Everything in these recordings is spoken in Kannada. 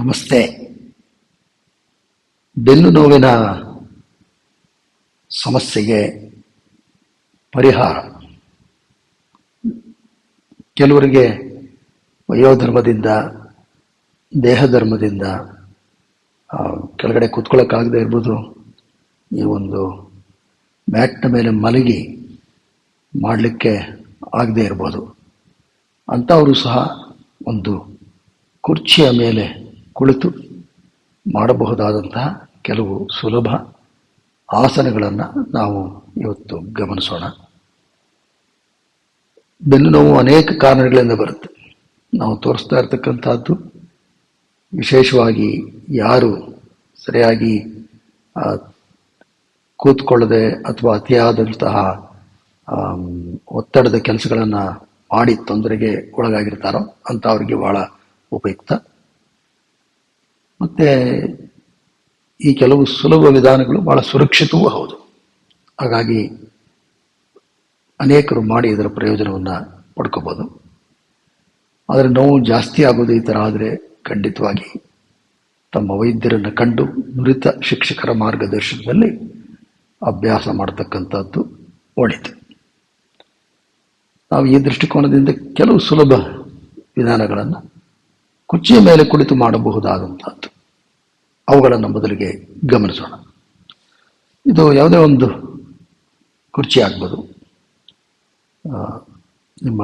ನಮಸ್ತೆ. ಬೆನ್ನು ನೋವಿನ ಸಮಸ್ಯೆಗೆ ಪರಿಹಾರ. ಕೆಲವರಿಗೆ ವಯೋಧರ್ಮದಿಂದ, ದೇಹಧರ್ಮದಿಂದ ಕೆಳಗಡೆ ಕೂತ್ಕೊಳ್ಳೋಕ್ಕಾಗದೇ ಇರ್ಬೋದು, ಈ ಒಂದು ಮ್ಯಾಟ್ನ ಮೇಲೆ ಮಲಗಿ ಮಾಡಲಿಕ್ಕೆ ಆಗದೇ ಇರ್ಬೋದು. ಅಂಥವರು ಸಹ ಒಂದು ಕುರ್ಚಿಯ ಮೇಲೆ ಕುಳಿತು ಮಾಡಬಹುದಾದಂತಹ ಕೆಲವು ಸುಲಭ ಆಸನಗಳನ್ನು ನಾವು ಇವತ್ತು ಗಮನಿಸೋಣ. ಬೆನ್ನು ನೋವು ಅನೇಕ ಕಾರಣಗಳಿಂದ ಬರುತ್ತೆ. ನಾವು ತೋರಿಸ್ತಾ ಇರ್ತಕ್ಕಂಥದ್ದು, ವಿಶೇಷವಾಗಿ ಯಾರು ಸರಿಯಾಗಿ ಕೂತ್ಕೊಳ್ಳದೆ ಅಥವಾ ಅತಿಯಾದಂತಹ ಒತ್ತಡದ ಕೆಲಸಗಳನ್ನು ಮಾಡಿ ತೊಂದರೆಗೆ ಒಳಗಾಗಿರ್ತಾರೋ ಅಂಥವ್ರಿಗೆ ಭಾಳ ಉಪಯುಕ್ತ. ಮತ್ತೆ ಈ ಕೆಲವು ಸುಲಭ ವಿಧಾನಗಳು ಬಹಳ ಸುರಕ್ಷಿತವೂ ಹೌದು. ಹಾಗಾಗಿ ಅನೇಕರು ಮಾಡಿ ಇದರ ಪ್ರಯೋಜನವನ್ನು ಪಡ್ಕೋಬೋದು. ಆದರೆ ನೋವು ಜಾಸ್ತಿ ಆಗೋದು ಈ ಥರ ಆದರೆ ಖಂಡಿತವಾಗಿ ತಮ್ಮ ವೈದ್ಯರನ್ನು ಕಂಡು ನುರಿತ ಶಿಕ್ಷಕರ ಮಾರ್ಗದರ್ಶನದಲ್ಲಿ ಅಭ್ಯಾಸ ಮಾಡತಕ್ಕಂಥದ್ದು ಒಳಿತು ನಾವು ಈ ದೃಷ್ಟಿಕೋನದಿಂದ ಕೆಲವು ಸುಲಭ ವಿಧಾನಗಳನ್ನು ಕುರ್ಚಿಯ ಮೇಲೆ ಕುಳಿತು ಮಾಡಬಹುದಾದಂಥದ್ದು. ಅವುಗಳನ್ನು ಮೊದಲಿಗೆ ಗಮನಿಸೋಣ. ಇದು ಯಾವುದೇ ಒಂದು ಕುರ್ಚಿ ಆಗ್ಬೋದು. ನಿಮ್ಮ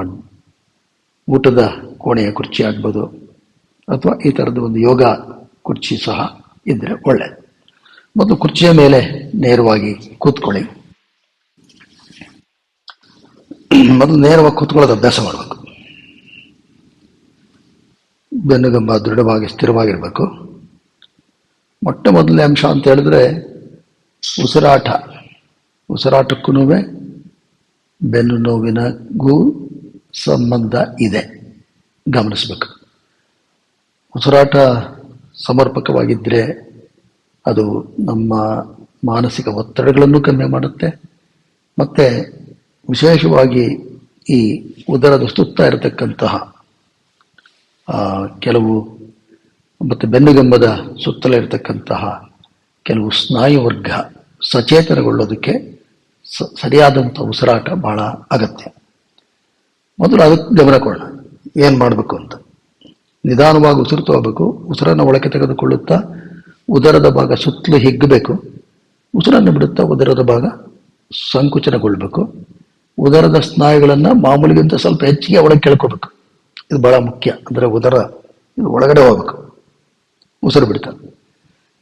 ಊಟದ ಕೋಣೆಯ ಕುರ್ಚಿ ಆಗ್ಬೋದು, ಅಥವಾ ಈ ಥರದ ಒಂದು ಯೋಗ ಕುರ್ಚಿ ಸಹ ಇದ್ದರೆ ಒಳ್ಳೆಯದು ಮತ್ತು ಕುರ್ಚಿಯ ಮೇಲೆ ನೇರವಾಗಿ ಕೂತ್ಕೊಳ್ಳಿ. ಮೊದಲು ನೇರವಾಗಿ ಕೂತ್ಕೊಳ್ಳೋದು ಅಭ್ಯಾಸ ಮಾಡಬೇಕು. ಬೆನ್ನುಗಂಬ ದೃಢವಾಗಿ ಸ್ಥಿರವಾಗಿರಬೇಕು. ಮೊಟ್ಟ ಮೊದಲನೇ ಅಂಶ ಅಂತ ಹೇಳಿದ್ರೆ ಉಸಿರಾಟ. ಉಸಿರಾಟಕ್ಕೂ ಬೆನ್ನು ನೋವಿನಗೂ ಸಂಬಂಧ ಇದೆ. ಗಮನಿಸಬೇಕು. ಉಸಿರಾಟ ಸಮರ್ಪಕವಾಗಿದ್ದರೆ ಅದು ನಮ್ಮ ಮಾನಸಿಕ ಒತ್ತಡಗಳನ್ನು ಕಮ್ಮಿ ಮಾಡುತ್ತೆ. ಮತ್ತು ವಿಶೇಷವಾಗಿ ಈ ಉದರದ ಸುತ್ತ ಇರತಕ್ಕಂತಹ ಕೆಲವು ಮತ್ತು ಬೆನ್ನುಗಂಬದ ಸುತ್ತಲೇ ಇರತಕ್ಕಂತಹ ಕೆಲವು ಸ್ನಾಯು ವರ್ಗ ಸಚೇತನಗೊಳ್ಳೋದಕ್ಕೆ ಸರಿಯಾದಂಥ ಉಸಿರಾಟ ಬಹಳ ಅಗತ್ಯ. ಮೊದಲು ಅದಕ್ಕೆ ಗಮನ ಕೊಡೋಣ. ಏನು ಮಾಡಬೇಕು ಅಂತ? ನಿಧಾನವಾಗಿ ಉಸಿರು ತಗೋಬೇಕು. ಉಸಿರನ್ನು ಒಳಗೆ ತೆಗೆದುಕೊಳ್ಳುತ್ತಾ ಉದರದ ಭಾಗ ಸುತ್ತಲೂ ಹಿಗ್ಗಬೇಕು. ಉಸಿರನ್ನು ಬಿಡುತ್ತಾ ಉದರದ ಭಾಗ ಸಂಕುಚನಗೊಳ್ಬೇಕು ಉದರದ ಸ್ನಾಯುಗಳನ್ನು ಮಾಮೂಲಿಗಿಂತ ಸ್ವಲ್ಪ ಹೆಚ್ಚಿಗೆ ಒಳಗೆ ಕೇಳ್ಕೋಬೇಕು. ಇದು ಬಹಳ ಮುಖ್ಯ. ಅಂದರೆ ಉದರ, ಇದು ಒಳಗಡೆ ಹೋಗ್ಬೇಕು. ಉಸಿರು ಬಿಡ್ತಾರೆ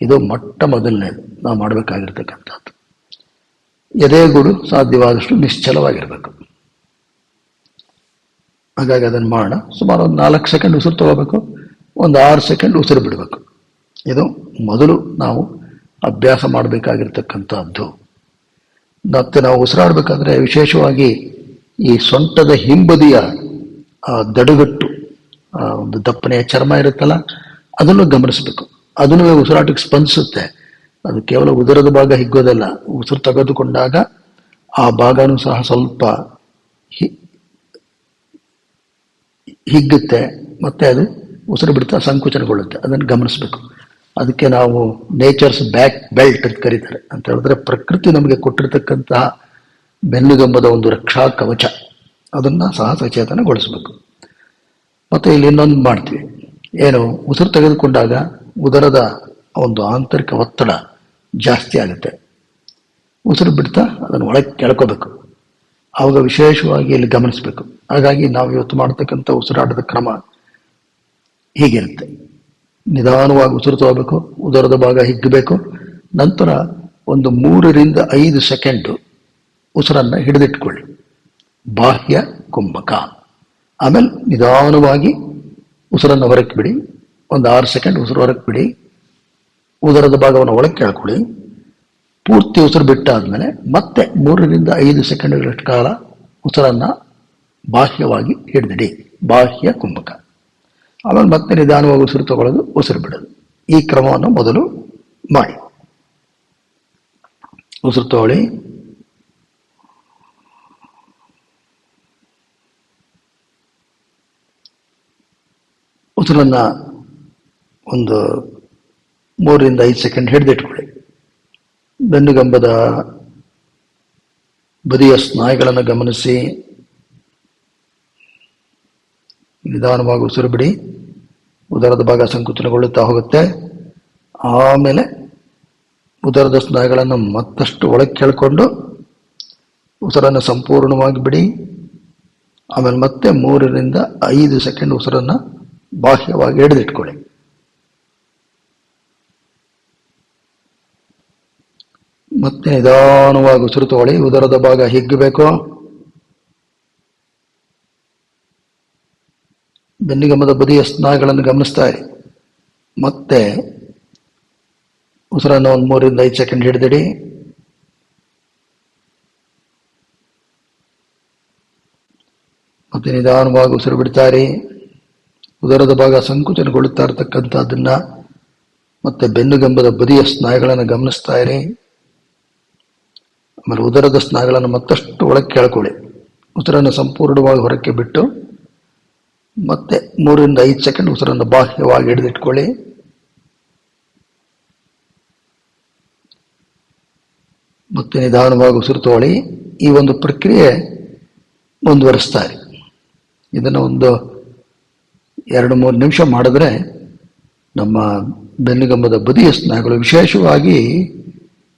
ಇದು ಮೊಟ್ಟ ಮೊದಲನೇದು ನಾವು ಮಾಡಬೇಕಾಗಿರ್ತಕ್ಕಂಥದ್ದು. ಎದೆಗೂಡು ಸಾಧ್ಯವಾದಷ್ಟು ನಿಶ್ಚಲವಾಗಿರಬೇಕು. ಹಾಗಾಗಿ ಅದನ್ನು ಮಾಡೋಣ. ಸುಮಾರು ಒಂದು ನಾಲ್ಕು ಸೆಕೆಂಡ್ ಉಸಿರು ತಗೋಬೇಕು. ಒಂದು ಆರು ಸೆಕೆಂಡ್ ಉಸಿರು ಬಿಡಬೇಕು. ಇದು ಮೊದಲು ನಾವು ಅಭ್ಯಾಸ ಮಾಡಬೇಕಾಗಿರ್ತಕ್ಕಂಥದ್ದು. ಮತ್ತೆ ನಾವು ಉಸಿರಾಡಬೇಕಾದ್ರೆ ವಿಶೇಷವಾಗಿ ಈ ಸೊಂಟದ ಹಿಂಬದಿಯ ದಡುಗಟ್ಟು ಒಂದು ದಪ್ಪನೆಯ ಚರ್ಮ ಇರುತ್ತಲ್ಲ, ಅದನ್ನು ಗಮನಿಸಬೇಕು. ಅದನ್ನು ಉಸಿರಾಟಕ್ಕೆ ಸ್ಪಂದಿಸುತ್ತೆ. ಅದು ಕೇವಲ ಉದರದ ಭಾಗ ಹಿಗ್ಗೋದಲ್ಲ, ಉಸಿರು ತೆಗೆದುಕೊಂಡಾಗ ಆ ಭಾಗನೂ ಸಹ ಸ್ವಲ್ಪ ಹಿಗ್ಗುತ್ತೆ, ಮತ್ತೆ ಅದು ಉಸಿರು ಬಿಡ್ತಾ ಸಂಕುಚನಗೊಳ್ಳುತ್ತೆ. ಅದನ್ನು ಗಮನಿಸಬೇಕು. ಅದಕ್ಕೆ ನಾವು ನೇಚರ್ಸ್ ಬ್ಯಾಕ್ ಬೆಲ್ಟ್ ಅಂತ ಕರೀತಾರೆ. ಅಂತ ಹೇಳಿದ್ರೆ ಪ್ರಕೃತಿ ನಮಗೆ ಕೊಟ್ಟಿರ್ತಕ್ಕಂತಹ ಬೆನ್ನುಗಂಬದ ಒಂದು ರಕ್ಷಾ ಕವಚ. ಅದನ್ನು ಸಹ ಸಚೇತನಗೊಳಿಸಬೇಕು. ಮತ್ತೆ ಇಲ್ಲಿ ಇನ್ನೊಂದು ಮಾಡ್ತೀವಿ. ಏನು, ಉಸಿರು ತೆಗೆದುಕೊಂಡಾಗ ಉದರದ ಒಂದು ಆಂತರಿಕ ಒತ್ತಡ ಜಾಸ್ತಿ ಆಗುತ್ತೆ. ಉಸಿರು ಬಿಡ್ತಾ ಅದನ್ನು ಒಳಗೆ ಕೆಳ್ಕೋಬೇಕು. ಆವಾಗ ವಿಶೇಷವಾಗಿ ಇಲ್ಲಿ ಗಮನಿಸಬೇಕು. ಹಾಗಾಗಿ ನಾವು ಇವತ್ತು ಮಾಡ್ತಕ್ಕಂಥ ಉಸಿರಾಟದ ಕ್ರಮ ಹೀಗಿರುತ್ತೆ. ನಿಧಾನವಾಗಿ ಉಸಿರು ತಗೋಬೇಕು, ಉದರದ ಭಾಗ ಹಿಗ್ಗಬೇಕು. ನಂತರ ಒಂದು ಮೂರರಿಂದ ಐದು ಸೆಕೆಂಡು ಉಸಿರನ್ನು ಹಿಡಿದಿಟ್ಕೊಳ್ಳಿ. ಬಾಹ್ಯ ಕುಂಭಕ. ಆಮೇಲೆ ನಿಧಾನವಾಗಿ ಉಸಿರನ್ನು ಹೊರಕ್ಕೆ ಬಿಡಿ. ಒಂದು ಆರು ಸೆಕೆಂಡ್ ಉಸಿರು ಹೊರಕ್ಕೆ ಬಿಡಿ. ಉದರದ ಭಾಗವನ್ನು ಒಳಗೆ ಕೇಳ್ಕೊಳ್ಳಿ ಪೂರ್ತಿ ಉಸಿರು ಬಿಟ್ಟಾದ್ಮೇಲೆ ಮತ್ತೆ ಮೂರರಿಂದ ಐದು ಸೆಕೆಂಡ್ಗಳಷ್ಟು ಕಾಲ ಉಸಿರನ್ನ ಬಾಹ್ಯವಾಗಿ ಹಿಡಿದಿಡಿ. ಬಾಹ್ಯ ಕುಂಭಕ. ಆಮೇಲೆ ಮತ್ತೆ ನಿಧಾನವಾಗಿ ಉಸಿರು ತಗೊಳ್ಳೋದು ಉಸಿರು ಬಿಡೋದು. ಈ ಕ್ರಮವನ್ನು ಮೊದಲು ಮಾಡಿ. ಉಸಿರು ತಗೊಳ್ಳಿ. ಉಸಿರನ್ನ ಒಂದು ಮೂರರಿಂದ ಐದು ಸೆಕೆಂಡ್ ಹಿಡಿದಿಟ್ಕೊಳ್ಳಿ. ಬೆನ್ನುಗಂಬದ ಬದಿಯ ಸ್ನಾಯುಗಳನ್ನು ಗಮನಿಸಿ. ನಿಧಾನವಾಗಿ ಉಸಿರು ಬಿಡಿ. ಉದರದ ಭಾಗ ಸಂಕುಚನಗೊಳ್ಳುತ್ತಾ ಹೋಗುತ್ತೆ. ಆಮೇಲೆ ಉದರದ ಸ್ನಾಯುಗಳನ್ನು ಮತ್ತಷ್ಟು ಒಳಗೆ ಕೇಳಿಕೊಂಡು ಉಸಿರನ್ನು ಸಂಪೂರ್ಣವಾಗಿ ಬಿಡಿ. ಆಮೇಲೆ ಮತ್ತೆ ಮೂರರಿಂದ ಐದು ಸೆಕೆಂಡ್ ಉಸಿರನ್ನು ಬಾಹ್ಯವಾಗಿ ಹಿಡಿದಿಟ್ಕೊಳ್ಳಿ. ಮತ್ತೆ ನಿಧಾನವಾಗಿ ಉಸಿರು ತಗೊಳ್ಳಿ. ಉದರದ ಭಾಗ ಹಿಗ್ಗಬೇಕು. ಬೆನ್ನಿಗಮದ ಬದಿಯ ಸ್ನಾಯುಗಳನ್ನು ಗಮನಿಸ್ತಾ ಇರಿ. ಮತ್ತೆ ಉಸಿರನ್ನು ಒಂದು ಮೂರರಿಂದ ಐದು ಸೆಕೆಂಡ್ ಹಿಡಿದಿಡಿ. ಮತ್ತೆ ನಿಧಾನವಾಗಿ ಉಸಿರು ಬಿಡ್ತಾ ಇರಿ. ಉದರದ ಭಾಗ ಸಂಕುಚನಗೊಳ್ಳುತ್ತಾ ಇರತಕ್ಕಂಥದ್ದನ್ನ ಮತ್ತೆ ಬೆನ್ನುಗಂಬದ ಬದಿಯ ಸ್ನಾಯುಗಳನ್ನು ಗಮನಿಸ್ತಾ ಇರಿ. ಆಮೇಲೆ ಉದರದ ಸ್ನಾಯುಗಳನ್ನು ಮತ್ತಷ್ಟು ಒಳಗೆ ಕೇಳ್ಕೊಳ್ಳಿ ಉಸಿರನ್ನು ಸಂಪೂರ್ಣವಾಗಿ ಹೊರಕ್ಕೆ ಬಿಟ್ಟು ಮತ್ತೆ ಮೂರರಿಂದ ಐದು ಸೆಕೆಂಡ್ ಉಸಿರನ್ನು ಬಾಹ್ಯವಾಗಿ ಹಿಡಿದಿಟ್ಕೊಳ್ಳಿ. ಮತ್ತೆ ನಿಧಾನವಾಗಿ ಉಸಿರು ತಗೊಳ್ಳಿ. ಈ ಒಂದು ಪ್ರಕ್ರಿಯೆ ಮುಂದುವರಿಸ್ತಾರೆ ಇದನ್ನು ಒಂದು ಎರಡು ಮೂರು ನಿಮಿಷ ಮಾಡಿದ್ರೆ ನಮ್ಮ ಬೆನ್ನುಗಂಬದ ಬದಿಯ ಸ್ನಾಯುಗಳು ವಿಶೇಷವಾಗಿ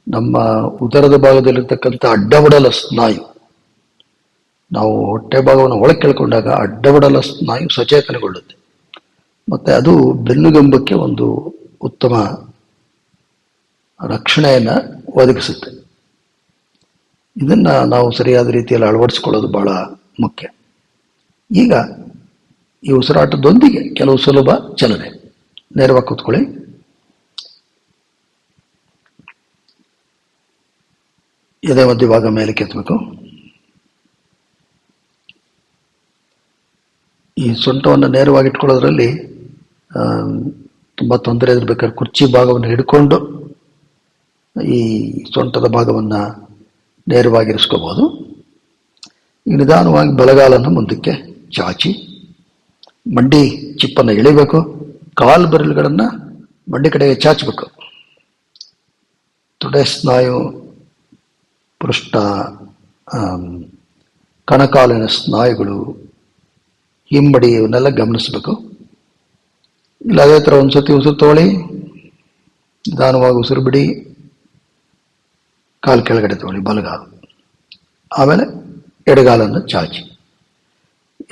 ನಮ್ಮ ಉದರದ ಭಾಗದಲ್ಲಿರ್ತಕ್ಕಂಥ ಅಡ್ಡಬಡಲ ಸ್ನಾಯು. ನಾವು ಹೊಟ್ಟೆ ಭಾಗವನ್ನು ಒಳಗೆ ಕೇಳ್ಕೊಂಡಾಗ ಅಡ್ಡಬಡಲ ಸ್ನಾಯು ಸಚೇತನಗೊಳ್ಳುತ್ತೆ. ಮತ್ತು ಅದು ಬೆನ್ನುಗಂಬಕ್ಕೆ ಒಂದು ಉತ್ತಮ ರಕ್ಷಣೆಯನ್ನು ಒದಗಿಸುತ್ತೆ. ಇದನ್ನು ನಾವು ಸರಿಯಾದ ರೀತಿಯಲ್ಲಿ ಅಳವಡಿಸ್ಕೊಳ್ಳೋದು ಬಹಳ ಮುಖ್ಯ. ಈಗ ಈ ಉಸಿರಾಟದೊಂದಿಗೆ ಕೆಲವು ಸುಲಭ ಚಲನೆ. ನೇರವಾಗಿ ಕೂತ್ಕೊಳ್ಳಿ. ಎದೆ ಮಧ್ಯಭಾಗ ಮೇಲೆ ಕೆತ್ತಬೇಕು ಈ ಸೊಂಟವನ್ನು ನೇರವಾಗಿ ಇಟ್ಕೊಳ್ಳೋದ್ರಲ್ಲಿ ತುಂಬ ತೊಂದರೆ ಇರಬೇಕಾದ್ರೆ ಕುರ್ಚಿ ಭಾಗವನ್ನು ಹಿಡ್ಕೊಂಡು ಈ ಸೊಂಟದ ಭಾಗವನ್ನು ನೇರವಾಗಿರಿಸ್ಕೋಬೋದು ನಿಧಾನವಾಗಿ ಬಲಗಾಲನ್ನು ಮುಂದಕ್ಕೆ ಚಾಚಿ. ಮಂಡಿ ಚಿಪ್ಪನ್ನು ಎಳಿಬೇಕು, ಕಾಲು ಬೆರಳುಗಳನ್ನು ಮಂಡಿ ಕಡೆಗೆ ಚಾಚಬೇಕು. ತೊಡೆ ಸ್ನಾಯು ಪೃಷ್ಠ ಕಣಕಾಲಿನ ಸ್ನಾಯುಗಳು, ಹಿಂಬಡಿ ಇವನ್ನೆಲ್ಲ ಗಮನಿಸಬೇಕು. ಇಲ್ಲ, ಅದೇ ಥರ ಒಂದು ಸತಿ ಉಸಿರು ತಗೊಳ್ಳಿ, ನಿಧಾನವಾಗಿ ಉಸಿರು ಬಿಡಿ, ಕಾಲು ಕೆಳಗಡೆ ತಗೊಳ್ಳಿ, ಬಲಗಾಲು. ಆಮೇಲೆ ಎಡಗಾಲನ್ನು ಚಾಚಿ.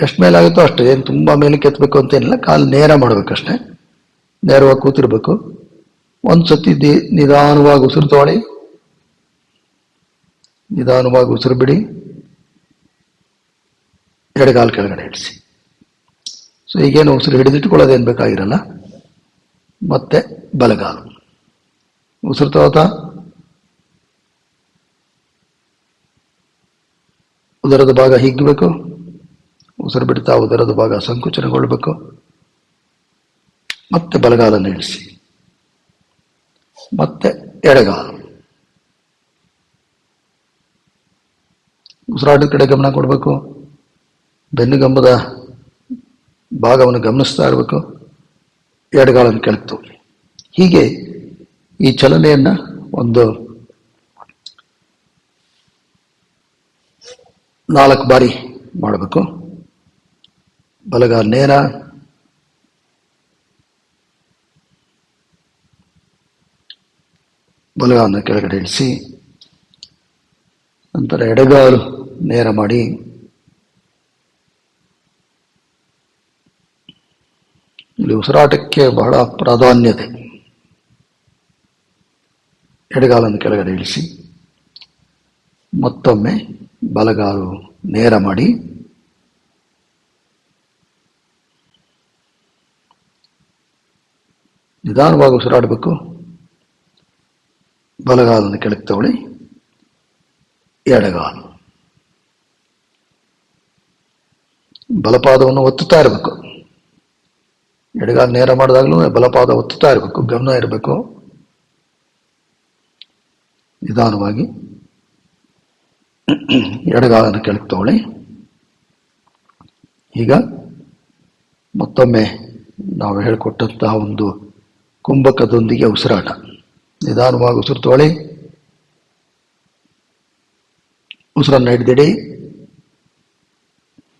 ಎಷ್ಟು ಮೇಲಾಗುತ್ತೋ ಅಷ್ಟೇ ಏನು ತುಂಬ ಮೇಲಕ್ಕೆ ಎತ್ತಬೇಕು ಅಂತೇನಿಲ್ಲ ಕಾಲು ನೇರ ಮಾಡಬೇಕಷ್ಟೇ. ನೇರವಾಗಿ ಕೂತಿರ್ಬೇಕು. ಒಂದು ಸತಿ ದಿ ನಿಧಾನವಾಗಿ ಉಸಿರು ತೊಳಿ ನಿಧಾನವಾಗಿ ಉಸಿರು ಬಿಡಿ. ಎಡಗಾಲು ಕೆಳಗಡೆ ಇಳಿಸಿ. ಸೊ ಈಗೇನು ಉಸಿರು ಹಿಡಿದಿಟ್ಕೊಳ್ಳೋದೇನು ಬೇಕಾಗಿರಲ್ಲ. ಮತ್ತೆ ಬಲಗಾಲು. ಉಸಿರು ತಗೋತಾ. ಉದರದ ಭಾಗ ಹಿಗ್ಗಬೇಕು ಉಸಿರು ಬಿಡ್ತಾ ಉದರದ ಭಾಗ ಸಂಕುಚನಗೊಳ್ಬೇಕು. ಮತ್ತೆ ಬಲಗಾಲನ್ನು ಇಳಿಸಿ ಮತ್ತೆ ಎಡಗಾಲ. ಉಸಿರಾಟದ ಕಡೆ ಗಮನ ಕೊಡಬೇಕು. ಬೆನ್ನುಗಂಬದ ಭಾಗವನ್ನು ಗಮನಿಸ್ತಾ ಇರಬೇಕು. ಎಡಗಾಲನ್ನು ಕೆಳಕ್ತು ಹೀಗೆ ಈ ಚಲನೆಯನ್ನ ಒಂದು ನಾಲ್ಕು ಬಾರಿ ಮಾಡಬೇಕು. ಬಲಗಾಲ ನೇರ ಬಲಗಾಲನ ಕೆಳಗಡೆ ಇಳಿಸಿ, ನಂತರ ಎಡಗಾಲು ನೇರ ಮಾಡಿ, ಇಲ್ಲಿ ಉಸಿರಾಟಕ್ಕೆ ಬಹಳ ಪ್ರಾಧಾನ್ಯತೆ. ಎಡಗಾಲನ್ನು ಕೆಳಗಡೆ ಇಳಿಸಿ, ಮತ್ತೊಮ್ಮೆ ಬಲಗಾಲು ನೇರ ಮಾಡಿ ನಿಧಾನವಾಗಿ ಉಸಿರಾಡಬೇಕು. ಬಲಗಾಲನ್ನು ಕೆಳಕ್ಕೆ ತಗೊಳ್ಳಿ. ಎಡಗಾಲು. ಬಲಪಾದವನ್ನು ಒತ್ತುತ್ತಾ ಇರಬೇಕು. ಎಡಗಾಲು ನೇರ ಮಾಡಿದಾಗಲೂ ಬಲಪಾದ ಒತ್ತುತ್ತಾ ಇರಬೇಕು. ಗಮನ ಇರಬೇಕು. ನಿಧಾನವಾಗಿ ಎಡಗಾಲನ್ನು ಕೆಳಕ್ಕೆ ತಗೊಳ್ಳಿ. ಈಗ ಮತ್ತೊಮ್ಮೆ ನಾವು ಹೇಳಿಕೊಟ್ಟಂತಹ ಒಂದು ಕುಂಭಕದೊಂದಿಗೆ ಉಸಿರಾಟ. ನಿಧಾನವಾಗಿ ಉಸಿರು ತಗೊಳ್ಳಿ. ಉಸಿರನ್ನು ಹಿಡಿದಿಡಿ.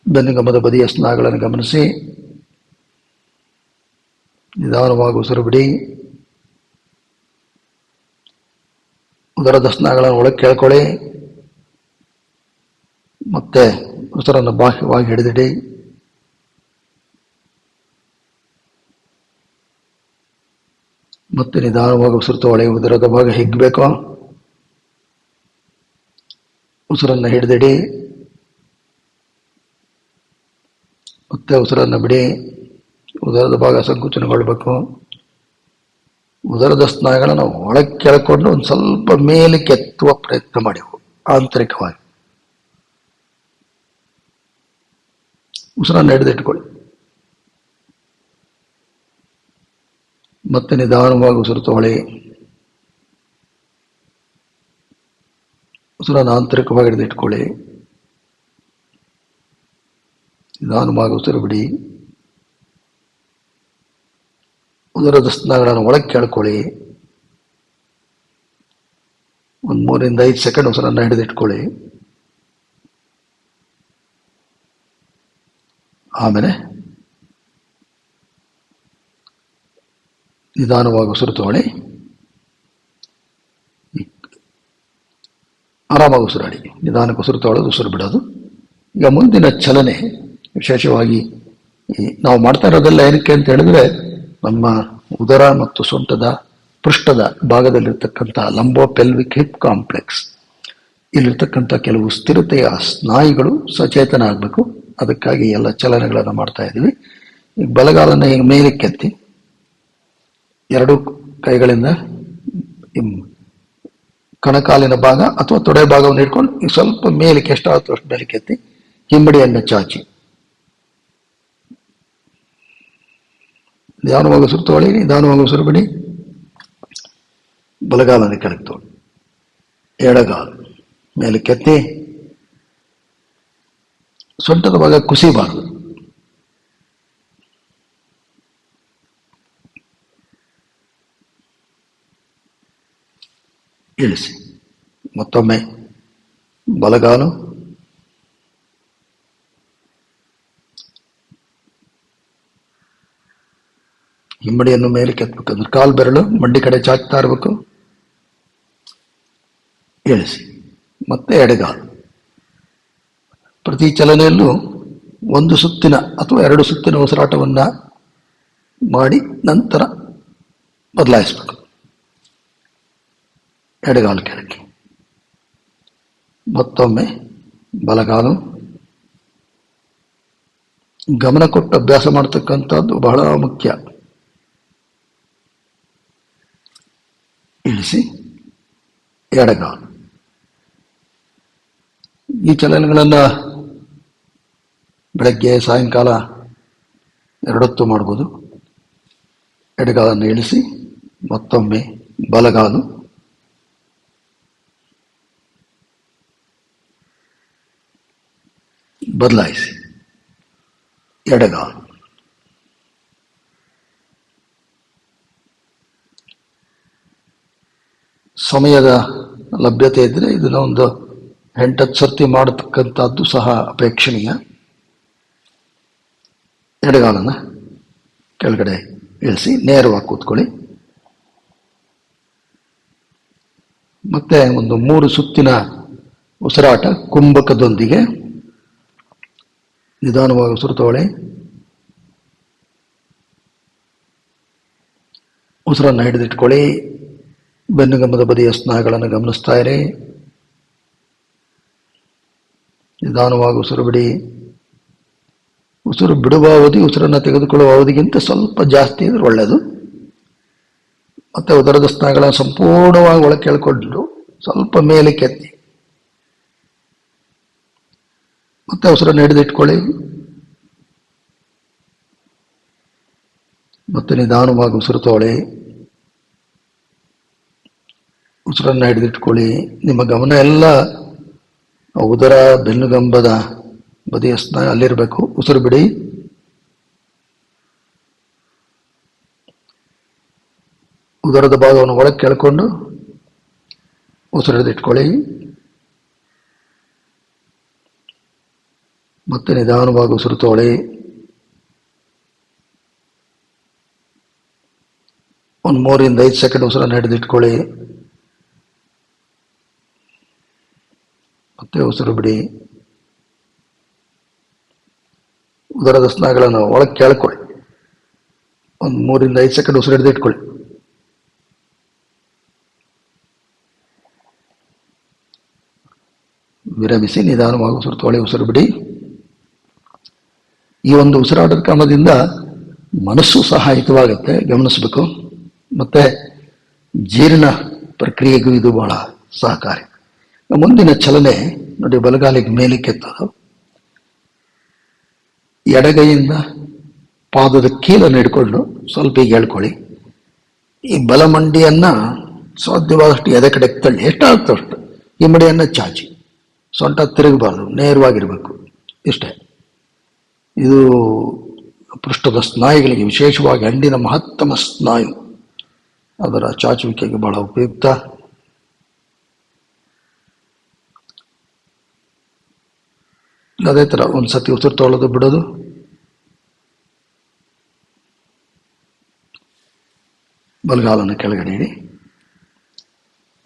ಬೆನ್ನುಗಮದ ಬದಿಯ ಸ್ನಾಗಳನ್ನು ಗಮನಿಸಿ. ನಿಧಾನವಾಗಿ ಉಸಿರು ಬಿಡಿ. ಉದರದ ಸ್ನಾಗಳನ್ನು ಒಳಗೆ ಕೇಳ್ಕೊಳ್ಳಿ. ಮತ್ತೆ ಉಸಿರನ್ನು ಬಾಹ್ಯವಾಗಿ ಹಿಡಿದಿಡಿ. ಮತ್ತೆ ನಿಧಾನವಾಗಿ ಉಸಿರು ತಗೊಳ್ಳಿ. ಉದರದ ಭಾಗ ಹಿಗ್ಬೇಕು. ಉಸಿರನ್ನು ಹಿಡಿದಿಡಿ. ಮತ್ತೆ ಉಸಿರನ್ನು ಬಿಡಿ. ಉದರದ ಭಾಗ ಸಂಕುಚನಗೊಳ್ಬೇಕು. ಉದರದ ಸ್ನಾಯುಗಳನ್ನು ಒಳಗೆ ಕೆಳಕೊಂಡು ಒಂದು ಸ್ವಲ್ಪ ಮೇಲೆ ಕೆತ್ತುವ ಪ್ರಯತ್ನ ಮಾಡಿ ಆಂತರಿಕವಾಗಿ. ಉಸಿರನ್ನು ಹಿಡಿದಿಟ್ಕೊಳ್ಳಿ. ಮತ್ತೆ ನಿಧಾನವಾಗಿ ಉಸಿರು ತೊಗೊಳ್ಳಿ ಉಸಿರನ್ನು ಆಂತರಿಕವಾಗಿ ಹಿಡಿದಿಟ್ಕೊಳ್ಳಿ ನಿಧಾನವಾಗಿ ಉಸಿರು ಬಿಡಿ. ಉದರದ ಸ್ನಾನಗಳನ್ನು ಒಳಗೆ ಕೇಳ್ಕೊಳ್ಳಿ ಒಂದು ಮೂರಿಂದ ಐದು ಸೆಕೆಂಡ್ ಉಸಿರನ್ನು ಹಿಡಿದಿಟ್ಕೊಳ್ಳಿ. ಆಮೇಲೆ ನಿಧಾನವಾಗಿ ಉಸಿರು ತಗೊಳ್ಳಿ. ಆರಾಮಾಗಿ ಉಸಿರಾಡಿ. ನಿಧಾನಕ್ಕೆ ಉಸಿರು ತಗೊಳ್ಳೋದು, ಉಸಿರು ಬಿಡೋದು. ಈಗ ಮುಂದಿನ ಚಲನೆ ವಿಶೇಷವಾಗಿ ನಾವು ಮಾಡ್ತಾ ಇರೋದೆಲ್ಲ ಏನಕ್ಕೆ ಅಂತ ಹೇಳಿದ್ರೆ ನಮ್ಮ ಉದರ ಮತ್ತು ಸೊಂಟದ ಪೃಷ್ಠದ ಭಾಗದಲ್ಲಿರ್ತಕ್ಕಂಥ ಲಂಬೋ ಪೆಲ್ವಿಕ್ ಹಿಪ್ ಕಾಂಪ್ಲೆಕ್ಸ್. ಇಲ್ಲಿರ್ತಕ್ಕಂಥ ಕೆಲವು ಸ್ಥಿರತೆಯ ಸ್ನಾಯುಗಳು ಸಚೇತನ ಆಗಬೇಕು. ಅದಕ್ಕಾಗಿ ಎಲ್ಲ ಚಲನೆಗಳನ್ನು ಮಾಡ್ತಾ ಇದ್ದೀವಿ. ಈಗ ಬಲಗಾಲನ ಈಗ ಮೇಲಕ್ಕೆತ್ತಿ. ಎರಡು ಕೈಗಳಿಂದ ಕಣಕಾಲಿನ ಭಾಗ ಅಥವಾ ತೊಡೆ ಭಾಗವನ್ನು ಇಟ್ಕೊಂಡು ಸ್ವಲ್ಪ ಮೇಲಕ್ಕೆ ಎಷ್ಟಾಗುತ್ತೋ ಅಷ್ಟು ಎತ್ತಿ ಹಿಂಬಡಿಯನ್ನು ಚಾಚಿ. ನಿಧಾನವಾಗಿ ಉಸಿರು ತಗೊಳ್ಳಿ, ನಿಧಾನವಾಗಿ ಉಸಿರು ಬಿಡಿ ಬಲಗಾಲನ ಕೆಳಗೆ ಎಡಗಾಲ ಮೇಲೆ ಎತ್ತಿ. ಸೊಂಟದ ಭಾಗ ಕುಸಿಬಾರದು. ಇಳಿಸಿ ಮತ್ತೊಮ್ಮೆ ಬಲಗಾಲು. ಹಿಂಬಡಿಯನ್ನು ಮೇಲೆ ಕೆತ್ತಬೇಕು ಅಂದ್ರೆ ಕಾಲು ಬೆರಳು ಮಂಡಿ ಕಡೆ ಚಾಚ್ತಾ ಇರಬೇಕು. ಇಳಿಸಿ ಮತ್ತೆ ಎಡಗಾಲು. ಪ್ರತಿ ಚಲನೆಯಲ್ಲೂ ಒಂದು ಸುತ್ತಿನ ಅಥವಾ ಎರಡು ಸುತ್ತಿನ ಉಸಿರಾಟವನ್ನು ಮಾಡಿ ನಂತರ ಬದಲಾಯಿಸಬೇಕು. ಎಡಗಾಲು ಕೆಳಗೆ ಮತ್ತೊಮ್ಮೆ ಬಲಗಾಲು. ಗಮನ ಕೊಟ್ಟು ಅಭ್ಯಾಸ ಮಾಡ್ತಕ್ಕಂಥದ್ದು ಬಹಳ ಮುಖ್ಯ. ಇಳಿಸಿ ಎಡಗಾಲು. ಈ ಚಲನೆಗಳನ್ನು ಬೆಳಗ್ಗೆ, ಸಾಯಂಕಾಲ ಎರಡೊತ್ತು ಮಾಡ್ಬೋದು. ಎಡಗಾಲನ್ನು ಇಳಿಸಿ ಮತ್ತೊಮ್ಮೆ ಬಲಗಾಲು. ಬದಲಾಯಿಸಿ. ಎಡಗ ಸಮಯದ ಲಭ್ಯತೆ ಇದ್ರೆ ಇದನ್ನ ಒಂದು ಎಂಟತ್ತು ಸರ್ತಿ ಮಾಡತಕ್ಕಂಥದ್ದು ಸಹ ಅಪೇಕ್ಷಣೀಯ. ಎಡಗಾಲನ್ನ ಕೆಳಗಡೆ ಇಳಿಸಿ, ನೇರವಾಗಿ ಕೂತ್ಕೊಳ್ಳಿ. ಮತ್ತೆ ಒಂದು ಮೂರು ಸುತ್ತಿನ ಉಸಿರಾಟ ಕುಂಭಕದೊಂದಿಗೆ. ನಿಧಾನವಾಗಿ ಉಸಿರು ತಗೊಳ್ಳಿ ಉಸಿರನ್ನು ಹಿಡಿದಿಟ್ಕೊಳ್ಳಿ. ಬೆನ್ನುಗಮ್ಮದ ಬದಿಯ ಸ್ನಾಯುಗಳನ್ನು ಗಮನಿಸ್ತಾ ಇರಿ. ನಿಧಾನವಾಗಿ ಉಸಿರು ಬಿಡಿ. ಉಸಿರು ಬಿಡುವ ಅವಧಿ, ಉಸಿರನ್ನು ತೆಗೆದುಕೊಳ್ಳುವ ಅವಧಿಗಿಂತ ಸ್ವಲ್ಪ ಜಾಸ್ತಿ ಇದ್ರೆ ಒಳ್ಳೆಯದು ಮತ್ತೆ ಉದರದ ಸ್ನಾಯುಗಳನ್ನು ಸಂಪೂರ್ಣವಾಗಿ ಒಳಗೆ ಸ್ವಲ್ಪ ಮೇಲೆ ಕೆತ್ತಿ. ಮತ್ತೆ ಉಸಿರನ್ನು ಹಿಡಿದಿಟ್ಕೊಳ್ಳಿ ಮತ್ತೆ ನಿಧಾನವಾಗಿ ಉಸಿರು ತಗೊಳ್ಳಿ ಉಸಿರನ್ನು ಹಿಡಿದಿಟ್ಕೊಳ್ಳಿ. ನಿಮ್ಮ ಗಮನ ಎಲ್ಲ ಉದರ, ಬೆನ್ನುಗಂಬದ ಬದಿಯ ಸ್ನಾಯು ಅಲ್ಲಿರಬೇಕು. ಉಸಿರು ಬಿಡಿ. ಉದರದ ಭಾಗವನ್ನು ಒಳಗೆ ಕೇಳ್ಕೊಂಡು ಉಸಿರು ಹಿಡಿದಿಟ್ಕೊಳ್ಳಿ. ಮತ್ತೆ ನಿಧಾನವಾಗಿ ಉಸಿರು ತಗೊಳ್ಳಿ ಒಂದು ಮೂರಿಂದ ಐದು ಸೆಕೆಂಡ್ ಉಸಿರನ್ನು ಹಿಡಿದಿಟ್ಕೊಳ್ಳಿ ಮತ್ತೆ ಉಸಿರು ಬಿಡಿ. ಉದರದ ಸ್ನಾಗಳನ್ನು ಒಳಗೆ ಕೇಳ್ಕೊಳ್ಳಿ ಒಂದು ಮೂರಿಂದ ಐದು ಸೆಕೆಂಡ್ ಉಸಿರು ಹಿಡಿದಿಟ್ಕೊಳ್ಳಿ. ವಿರಮಿಸಿ ನಿಧಾನವಾಗಿ ಉಸಿರು ತೊಳೆ ಉಸಿರು ಬಿಡಿ. ಈ ಒಂದು ಉಸಿರಾಟದ ಕ್ರಮದಿಂದ ಮನಸ್ಸು ಸಹ ಹಿತವಾಗುತ್ತೆ ಗಮನಿಸಬೇಕು. ಮತ್ತೆ ಜೀರ್ಣ ಪ್ರಕ್ರಿಯೆಗೂ ಇದು ಬಹಳ ಸಹಕಾರಿ. ಮುಂದಿನ ಚಲನೆ ನೋಡಿ ಬಲಗಾಲಿಗೆ ಮೇಲಕ್ಕೆ ಎತ್ತೋದು ಎಡಗೈಯಿಂದ ಪಾದದ ಕೀಲನ್ನು ಹಿಡ್ಕೊಂಡು ಸ್ವಲ್ಪ ಈಗ ಹೇಳ್ಕೊಳ್ಳಿ. ಈ ಬಲಮಂಡಿಯನ್ನು ಸಾಧ್ಯವಾದಷ್ಟು ಎದೆ ಕಡೆಗೆ ತಳ್ಳಿ ಎಷ್ಟಾಗುತ್ತೋ ಅಷ್ಟು, ಈ ಮಡಿಯನ್ನು ಚಾಚಿ. ಸೊಂಟ ತಿರುಗಬಾರ್ದು, ನೇರವಾಗಿರಬೇಕು. ಇಷ್ಟೇ. ಇದು ಪೃಷ್ಠದ ಸ್ನಾಯುಗಳಿಗೆ ವಿಶೇಷವಾಗಿ ಹಣ್ಣಿನ ಮಹತ್ತಮ ಸ್ನಾಯು. ಅದರ ಚಾಚುವಿಕೆಗೆ ಬಹಳ ಉಪಯುಕ್ತ. ಅದೇ ಥರ ಒಂದು ಸತಿ ಉಸಿರು ತೊಳೆದು ಬಿಡೋದು. ಬಲಗಾಲನ್ನು ಕೆಳಗಡೆ ಇಡಿ.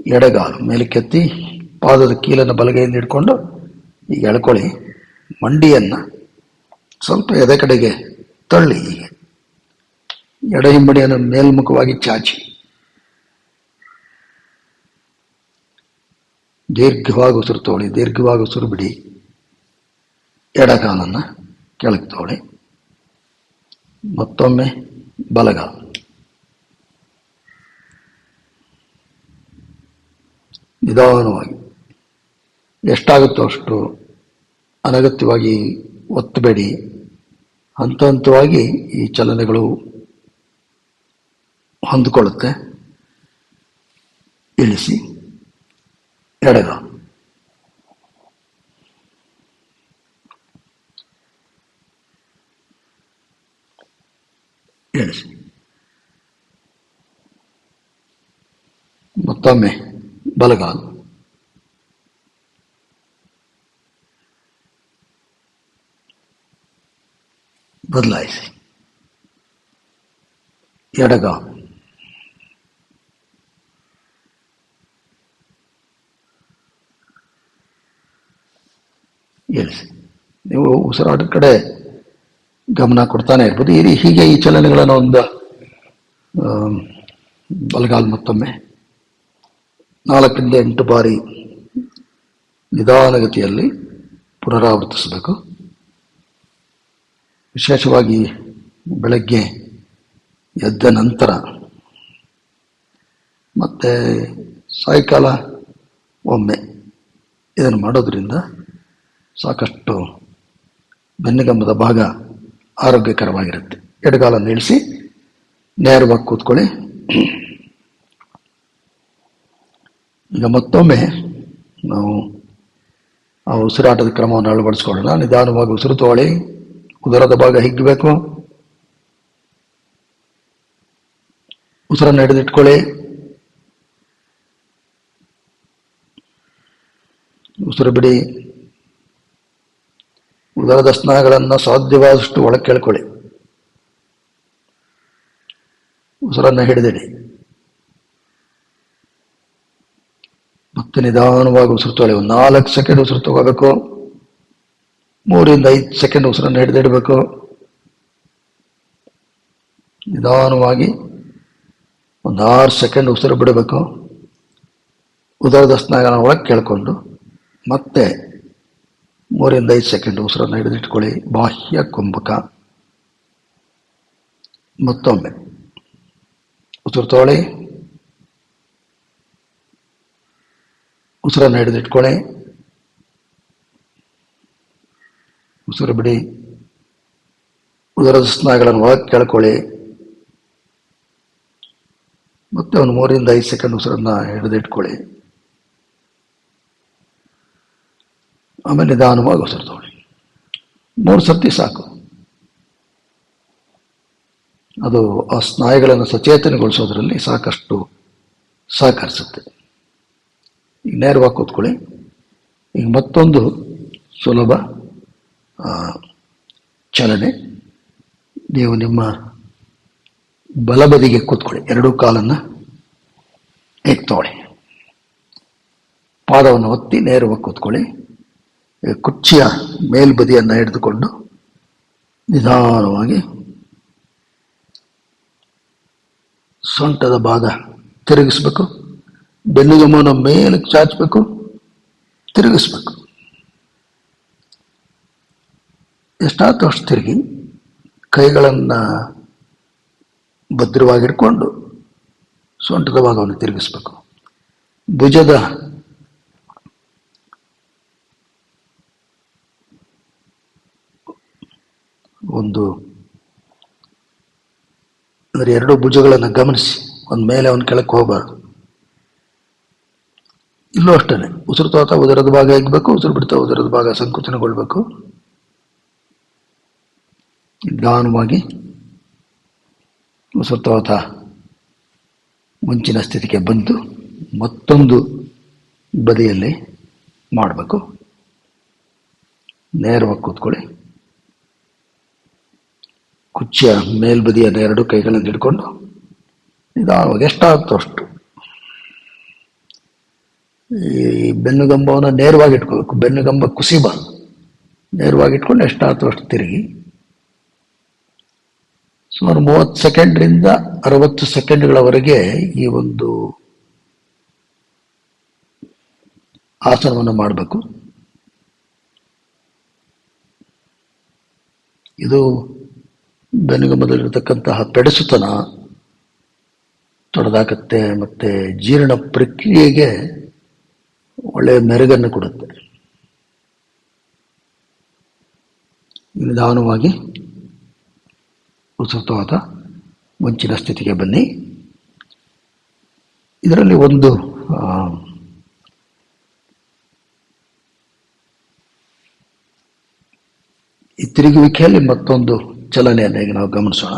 ಎಡಗಾಲು ಮೇಲಕ್ಕೆತ್ತಿ ಪಾದದ ಕೀಲನ್ನು ಬಲಗೈಯಿಂದ ಹಿಡ್ಕೊಂಡು, ಈಗ ಎಳ್ಕೊಳ್ಳಿ. ಮಂಡಿಯನ್ನು ಸ್ವಲ್ಪ ಎದೆ ಕಡೆಗೆ ತಳ್ಳಿ ಹೀಗೆ. ಎಡ ಹಿಂಬಡಿಯನ್ನು ಮೇಲ್ಮುಖವಾಗಿ ಚಾಚಿ. ದೀರ್ಘವಾಗಿ ಉಸಿರು ತೋಳಿ, ದೀರ್ಘವಾಗಿ ಉಸಿರು ಬಿಡಿ. ಎಡಗಾಲನ್ನು ಕೆಳಗೆ ತೋಳಿ. ಮತ್ತೊಮ್ಮೆ ಬಲಗಾಲ. ನಿಧಾನವಾಗಿ. ಎಷ್ಟಾಗುತ್ತೋ ಅಷ್ಟು ಅನಗತ್ಯವಾಗಿ ಒತ್ತಬೇಡಿ. ಹಂತ ಹಂತವಾಗಿ ಈ ಚಲನೆಗಳು ಹೊಂದಿಕೊಳ್ಳುತ್ತೆ. ಇಳಿಸಿ. ಎಡಗ. ಇಳಿಸಿ. ಮತ್ತೊಮ್ಮೆ ಬಲಗಾಲು. ಬದಲಾಯಿಸಿ. ಎಡಗ. ಇಳಿಸಿ ನೀವು ಉಸಿರಾಟದ ಕಡೆ ಗಮನ ಕೊಡ್ತಾನೆ ಇರ್ಬೋದು. ಈ ಹೀಗೆ ಈ ಚಲನೆಗಳನ್ನು ಒಂದು ಬಲಗಾಲ್ ಮತ್ತೊಮ್ಮೆ ನಾಲ್ಕರಿಂದ ಎಂಟು ಬಾರಿ ನಿಧಾನಗತಿಯಲ್ಲಿ ಪುನರಾವರ್ತಿಸಬೇಕು. ವಿಶೇಷವಾಗಿ ಬೆಳಗ್ಗೆ ಎದ್ದ ನಂತರ ಮತ್ತು ಸಾಯಂಕಾಲ ಒಮ್ಮೆ ಇದನ್ನು ಮಾಡೋದರಿಂದ ಸಾಕಷ್ಟು ಬೆನ್ನುಗಂಬದ ಭಾಗ ಆರೋಗ್ಯಕರವಾಗಿರುತ್ತೆ. ಎಡಗಾಲ ನಿಲ್ಲಿಸಿ, ನೇರವಾಗಿ ಕೂತ್ಕೊಳ್ಳಿ. ಈಗ ಮತ್ತೊಮ್ಮೆ ನಾವು ಆ ಉಸಿರಾಟದ ಕ್ರಮವನ್ನು ಅಳವಡಿಸ್ಕೊಳ್ಳೋಣ. ನಿಧಾನವಾಗಿ ಉಸಿರು ತಗೊಳ್ಳಿ. ಉದರದ ಭಾಗ ಹಿಗ್ಗಬೇಕು ಉಸಿರನ್ನು ಹಿಡಿದಿಟ್ಕೊಳ್ಳಿ. ಉಸಿರು ಬಿಡಿ. ಉದರದ ಸ್ನಾಗಳನ್ನು ಸಾಧ್ಯವಾದಷ್ಟು ಒಳಗೆ ಕೇಳ್ಕೊಳ್ಳಿ. ಉಸಿರನ್ನು ಹಿಡಿದಿಡಿ. ಮತ್ತೆ ನಿಧಾನವಾಗಿ ಉಸಿರು ತೊಳೆ ಒಂದು ನಾಲ್ಕು ಸೆಕೆಂಡ್ ಉಸಿರು ತಗೋಬೇಕು. ಮೂರಿಂದ ಐದು ಸೆಕೆಂಡ್ ಉಸಿರನ್ನು ಹಿಡಿದಿಡಬೇಕು. ನಿಧಾನವಾಗಿ ಒಂದು ಆರು ಸೆಕೆಂಡ್ ಉಸಿರು ಬಿಡಬೇಕು. ಉದರದ ಸ್ನಾಯುಗಳನ್ನು ಒಳಗೆ ಕೇಳಿಕೊಂಡು ಮತ್ತೆ ಮೂರಿಂದ ಐದು ಸೆಕೆಂಡ್ ಉಸಿರನ್ನು ಹಿಡಿದಿಟ್ಕೊಳ್ಳಿ. ಬಾಹ್ಯ ಕುಂಭಕ. ಮತ್ತೊಮ್ಮೆ ಉಸಿರು ತಗೊಳ್ಳಿ. ಉಸಿರನ್ನು ಹಿಡಿದಿಟ್ಕೊಳ್ಳಿ. ಉಸಿರು ಬಿಡಿ ಉದರದ ಸ್ನಾಯುಗಳನ್ನು ಒಳಗೆ ಕೇಳ್ಕೊಳ್ಳಿ. ಮತ್ತೆ ಒಂದು ಮೂರಿಂದ ಐದು ಸೆಕೆಂಡ್ ಉಸಿರನ್ನ ಹಿಡಿದಿಟ್ಕೊಳ್ಳಿ. ಆಮೇಲೆ ನಿಧಾನವಾಗಿ ಉಸಿರು ತಗೊಳ್ಳಿ. ಮೂರು ಸರ್ತಿ ಸಾಕು. ಅದು ಆ ಸ್ನಾಯುಗಳನ್ನು ಸಚೇತನಗೊಳಿಸೋದ್ರಲ್ಲಿ ಸಾಕಷ್ಟು ಸಹಕರಿಸುತ್ತೆ. ಈಗ ನೇರವಾಗಿ ಕೂತ್ಕೊಳ್ಳಿ. ಈಗ ಮತ್ತೊಂದು ಸುಲಭ ಚಲನೆ, ನೀವು ನಿಮ್ಮ ಬಲಬದಿಗೆ ಕೂತ್ಕೊಳ್ಳಿ. ಎರಡೂ ಕಾಲನ್ನು ಎತ್ತೋಳಿ. ಪಾದವನ್ನು ಒತ್ತಿ ನೇರವಾಗಿ ಕೂತ್ಕೊಳ್ಳಿ. ಕುರ್ಚಿಯ ಮೇಲ್ಬದಿಯನ್ನು ಹಿಡಿದುಕೊಂಡು ನಿಧಾನವಾಗಿ ಸೊಂಟದ ಭಾಗ ತಿರುಗಿಸ್ಬೇಕು. ಬೆನ್ನುಗಮನ ಮೇಲಕ್ಕೆ ಚಾಚಬೇಕು. ತಿರುಗಿಸ್ಬೇಕು. ಎಷ್ಟಾಯ್ತು ಅಷ್ಟು ತಿರುಗಿ ಕೈಗಳನ್ನು ಭದ್ರವಾಗಿಟ್ಕೊಂಡು ಸೊಂಟದ ಭಾಗವನ್ನು ತಿರುಗಿಸ್ಬೇಕು. ಭುಜದ ಒಂದು ಅಂದರೆ ಎರಡು ಭುಜಗಳನ್ನು ಗಮನಿಸಿ. ಒಂದು ಮೇಲೆ ಅವನ ಕೆಳಕ್ಕೆ ಹೋಗಬಾರ್ದು. ಇಲ್ಲೂ ಅಷ್ಟೇ ಉಸಿರು ತೋತ ಉದರದ ಭಾಗ ಇಗ್ಬೇಕು ಉಸಿರು ಬಿಡ್ತಾ ಉದರದ ಭಾಗ ಸಂಕುಚನಗೊಳ್ಬೇಕು. ನಿಧಾನವಾಗಿ ಉಸಿರು ಮುಂಚಿನ ಸ್ಥಿತಿಗೆ ಬಂದು ಮತ್ತೊಂದು ಬದಿಯಲ್ಲಿ ಮಾಡಬೇಕು. ನೇರವಾಗಿ ಕೂತ್ಕೊಳ್ಳಿ. ಕುಚ್ಚಿಯ ಮೇಲ್ಬದಿಯನ್ನ ಎರಡು ಕೈಗಳನ್ನು ಹಿಡ್ಕೊಂಡು ನಿಧಾನವಾಗಿ ಎಷ್ಟಾಗುತ್ತೋ ಅಷ್ಟು. ಈ ಬೆನ್ನುಗಂಬವನ್ನು ನೇರವಾಗಿ ಇಟ್ಕೋಬೇಕು ಬೆನ್ನುಗಂಬ ಕುಸಿಬಾರ್ದು. ನೇರವಾಗಿ ಇಟ್ಕೊಂಡು ಎಷ್ಟಾಗ್ತೋ ಅಷ್ಟು ತಿರುಗಿ. ಸುಮಾರು ಮೂವತ್ತು ಸೆಕೆಂಡ್ರಿಂದ ಅರವತ್ತು ಸೆಕೆಂಡ್ಗಳವರೆಗೆ ಈ ಒಂದು ಆಸನವನ್ನು ಮಾಡಬೇಕು. ಇದು ಬೆನ್ನುಗಂಬದಲ್ಲಿರತಕ್ಕಂತಹ ಪೆಡಸುತನ ತೊಡೆದಾಕತ್ತೆ ಮತ್ತೆ ಜೀರ್ಣ ಪ್ರಕ್ರಿಯೆಗೆ ಒಳ್ಳೆಯ ಮೆರುಗನ್ನು ಕೊಡುತ್ತೆ. ನಿಧಾನವಾಗಿ ಉತ್ಸುಕವಾದ ಮುಂಚಿನ ಸ್ಥಿತಿಗೆ ಬನ್ನಿ. ಇದರಲ್ಲಿ ಒಂದು ಈ ತಿರುಗುವಿಕೆಯಲ್ಲಿ ಮತ್ತೊಂದು ಚಲನೆಯನ್ನು ಈಗ ನಾವು ಗಮನಿಸೋಣ.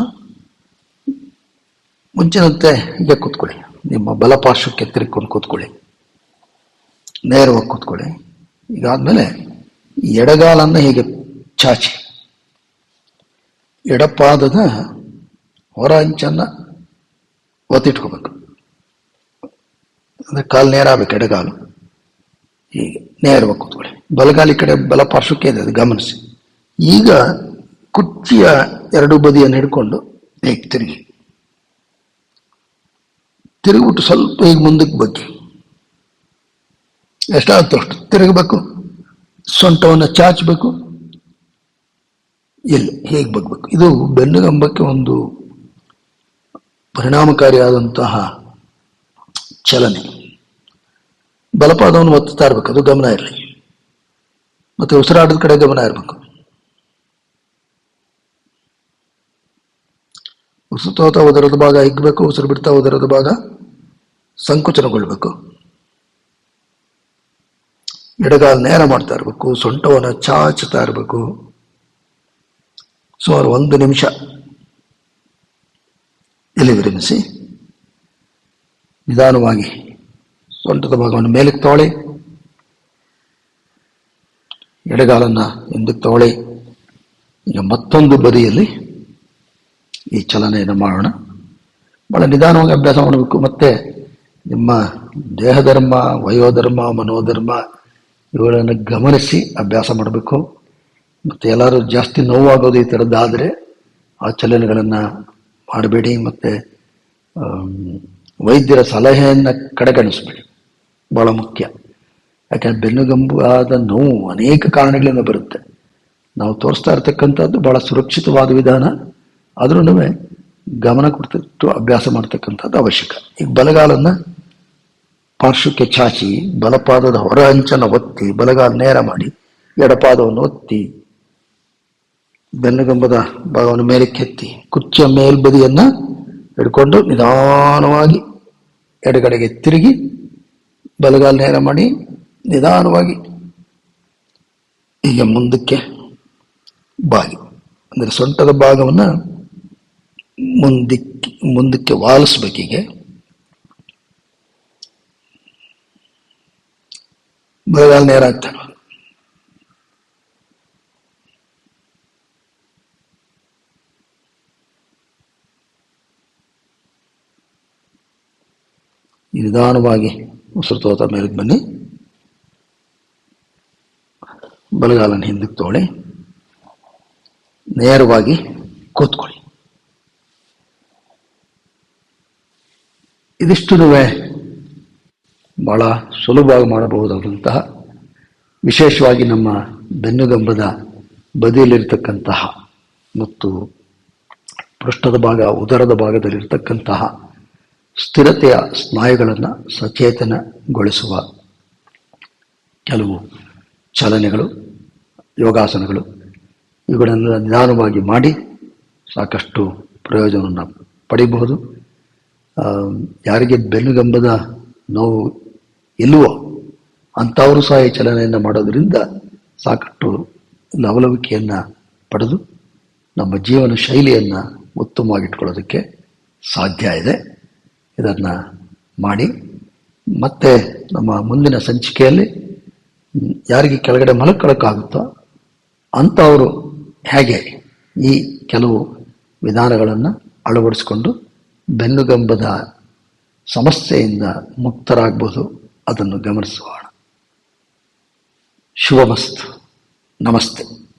ಮುಂಚಿನಂತೆ ಹೀಗೆ ಕೂತ್ಕೊಳ್ಳಿ. ನಿಮ್ಮ ಬಲಪಾರ್ಶ್ವಕ್ಕೆ ತಿರುಗಿಕೊಂಡು ಕೂತ್ಕೊಳ್ಳಿ. ನೇರವಾಗಿ ಕೂತ್ಕೊಳ್ಳಿ. ಈಗಾದ್ಮೇಲೆ ಎಡಗಾಲನ್ನು ಹೀಗೆ ಚಾಚಿ. ಎಡಪಾದದ ಹೊರ ಅಂಚನ್ನು ಒತ್ತಿಟ್ಕೋಬೇಕು. ಅಂದರೆ ಕಾಲು ನೇರಾಗಬೇಕು ಎಡಗಾಲು. ಹೀಗೆ ನೇರಬೇಕು ಕೂತ್ಕೊಳ್ಳಿ. ಬಲಗಾಲಿ ಕಡೆ ಬಲ ಪಾರ್ಶ್ವಕ್ಕೆ ಇದೆ, ಅದು ಗಮನಿಸಿ. ಈಗ ಕುರ್ಚಿಯ ಎರಡು ಬದಿಯನ್ನು ಹಿಡ್ಕೊಂಡು ಹೇಗೆ ತಿರುಗಿ. ತಿರುಗಿಬಿಟ್ಟು ಸ್ವಲ್ಪ ಈಗ ಮುಂದಕ್ಕೆ ಬಗ್ಗೆ. ಎಷ್ಟಾಗುತ್ತೋ ಅಷ್ಟು, ತಿರುಗಬೇಕು. ಸೊಂಟವನ್ನು ಚಾಚಬೇಕು. ಇಲ್ಲಿ ಹೇಗೆ ಬಗ್ಬೇಕು ಇದು ಬೆನ್ನುಗಂಬಕ್ಕೆ ಒಂದು ಪರಿಣಾಮಕಾರಿಯಾದಂತಹ ಚಲನೆ. ಬಲಪಾದವನ್ನು ಒತ್ತುತ್ತಾ ಇರಬೇಕು ಅದು ಗಮನ ಇರಲಿ. ಮತ್ತೆ ಉಸಿರಾಟದ ಕಡೆ ಗಮನ ಇರಬೇಕು. ಉಸಿರು ತೋತಾ ಉದರದ ಭಾಗ ಹಿಗ್ಬೇಕು, ಉಸಿರು ಬಿಡ್ತಾ ಉದರದ ಭಾಗ ಸಂಕುಚನಗೊಳ್ಬೇಕು. ಎಡಗಾಲ್ ನೇರ ಮಾಡ್ತಾ ಇರಬೇಕು, ಸೊಂಟವನ್ನು ಚಾಚುತ್ತಾ ಇರಬೇಕು. ಸುಮಾರು ಒಂದು ನಿಮಿಷ ಇಲ್ಲಿ ವಿರಮಿಸಿ, ನಿಧಾನವಾಗಿ ಸೊಂಟದ ಭಾಗವನ್ನು ಮೇಲಕ್ಕೆ ತಗೊಳ್ಳಿ. ಎಡಗಾಲನ್ನು ಹಿಂದಕ್ಕೆ ತಗೊಳ್ಳಿ. ಈಗ ಮತ್ತೊಂದು ಬದಿಯಲ್ಲಿ ಈ ಚಲನೆಯನ್ನು ಮಾಡೋಣ. ಭಾಳ ನಿಧಾನವಾಗಿ ಅಭ್ಯಾಸ ಮಾಡಬೇಕು. ಮತ್ತೆ ನಿಮ್ಮ ದೇಹಧರ್ಮ, ವಯೋಧರ್ಮ, ಮನೋಧರ್ಮ ಇವುಗಳನ್ನು ಗಮನಿಸಿ ಅಭ್ಯಾಸ ಮಾಡಬೇಕು. ಮತ್ತು ಎಲ್ಲರೂ ಜಾಸ್ತಿ ನೋವಾಗೋದು ಈ ಥರದ್ದಾದರೆ ಆ ಚಲನೆಗಳನ್ನು ಮಾಡಬೇಡಿ ಮತ್ತು ವೈದ್ಯರ ಸಲಹೆಯನ್ನು ಕಡೆಗಣಿಸಬೇಡಿ. ಭಾಳ ಮುಖ್ಯ. ಯಾಕಂದ್ರೆ ಆದ ನೋವು ಅನೇಕ ಕಾರಣಗಳಿಂದ ಬರುತ್ತೆ. ನಾವು ತೋರಿಸ್ತಾ ಇರ್ತಕ್ಕಂಥದ್ದು ಭಾಳ ಸುರಕ್ಷಿತವಾದ ವಿಧಾನ. ಆದ್ರೂ ಗಮನ ಕೊಡ್ತಿತ್ತು ಅಭ್ಯಾಸ ಮಾಡ್ತಕ್ಕಂಥದ್ದು ಅವಶ್ಯಕ. ಈಗ ಬಲಗಾಲನ್ನು ಪಾರ್ಶ್ವಕ್ಕೆ ಚಾಚಿ, ಬಲಪಾದದ ಹೊರ ಅಂಚನ್ನು ಒತ್ತಿ, ಬಲಗಾಲ ನೇರ ಮಾಡಿ, ಎಡಪಾದವನ್ನು ಒತ್ತಿ ಬೆನ್ನುಗಂಬದ ಭಾಗವನ್ನು ಮೇಲೆ ಕೆತ್ತಿ ಕುಚ್ಚಿಯ ಮೇಲ್ಬದಿಯನ್ನ ಹಿಡ್ಕೊಂಡು ನಿಧಾನವಾಗಿ ಎಡಗಡೆಗೆ ತಿರುಗಿ ಬಲಗಾಲ ನೇರ ಮಾಡಿ ನಿಧಾನವಾಗಿ ಹೀಗೆ ಮುಂದಕ್ಕೆ ಬಾಗಿ. ಅಂದರೆ ಸೊಂಟದ ಭಾಗವನ್ನು ಮುಂದಕ್ಕೆ ಮುಂದಕ್ಕೆ ವಾಲಿಸ್ಬೇಕೀಗೆ ಬಲಗಾಲ ನೇರ ಆಗ್ತಾರೆ ನಿಧಾನವಾಗಿ ಉಸಿರು ತೋತ ಮೇಲಕ್ಕೆ ಬನ್ನಿ. ಬಲಗಾಲನ ಹಿಂದಕ್ಕೆ ತೋಳಿ. ನೇರವಾಗಿ ಕೂತ್ಕೊಳ್ಳಿ. ಇದಿಷ್ಟು ಬಹಳ ಸುಲಭವಾಗಿ ಮಾಡಬಹುದಾದಂತಹ ವಿಶೇಷವಾಗಿ ನಮ್ಮ ಬೆನ್ನುಗಂಬದ ಬದಿಯಲ್ಲಿರ್ತಕ್ಕಂತಹ ಮತ್ತು ಪೃಷ್ಠದ ಭಾಗ, ಉದರದ ಭಾಗದಲ್ಲಿರ್ತಕ್ಕಂತಹ ಸ್ಥಿರತೆಯ ಸ್ನಾಯುಗಳನ್ನು ಸಚೇತನಗೊಳಿಸುವ ಕೆಲವು ಚಲನೆಗಳು ಯೋಗಾಸನಗಳು ಇವುಗಳನ್ನು ನಿಧಾನವಾಗಿ ಮಾಡಿ ಸಾಕಷ್ಟು ಪ್ರಯೋಜನವನ್ನು ಪಡಿಬಹುದು. ಆ, ಯಾರಿಗೆ ಬೆನ್ನುಗಂಬದ ನೋವು ಇಲ್ಲವೋ ಅಂಥವರು ಸಹ ಈ ಚಲನೆಯನ್ನು ಮಾಡೋದರಿಂದ ಸಾಕಷ್ಟು ಲವಲವಿಕೆಯನ್ನು ಪಡೆದು ನಮ್ಮ ಜೀವನ ಶೈಲಿಯನ್ನು ಉತ್ತಮವಾಗಿಟ್ಕೊಳ್ಳೋದಕ್ಕೆ ಸಾಧ್ಯ ಇದೆ. ಇದನ್ನು ಮಾಡಿ ಮತ್ತೆ ನಮ್ಮ ಮುಂದಿನ ಸಂಚಿಕೆಯಲ್ಲಿ ಯಾರಿಗೆ ಕೆಳಗಡೆ ಮಲಕ್ಕೊಳಕ್ಕಾಗುತ್ತೋ ಅಂಥವರು ಹೇಗೆ ಈ ಕೆಲವು ವಿಧಾನಗಳನ್ನು ಅಳವಡಿಸಿಕೊಂಡು ಬೆನ್ನುಗಂಬದ ಸಮಸ್ಯೆಯಿಂದ ಮುಕ್ತರಾಗಬಹುದು ಅದನ್ನು ಗಮನಿಸೋಣ ಶುಭಮಸ್ತು. ನಮಸ್ತೆ.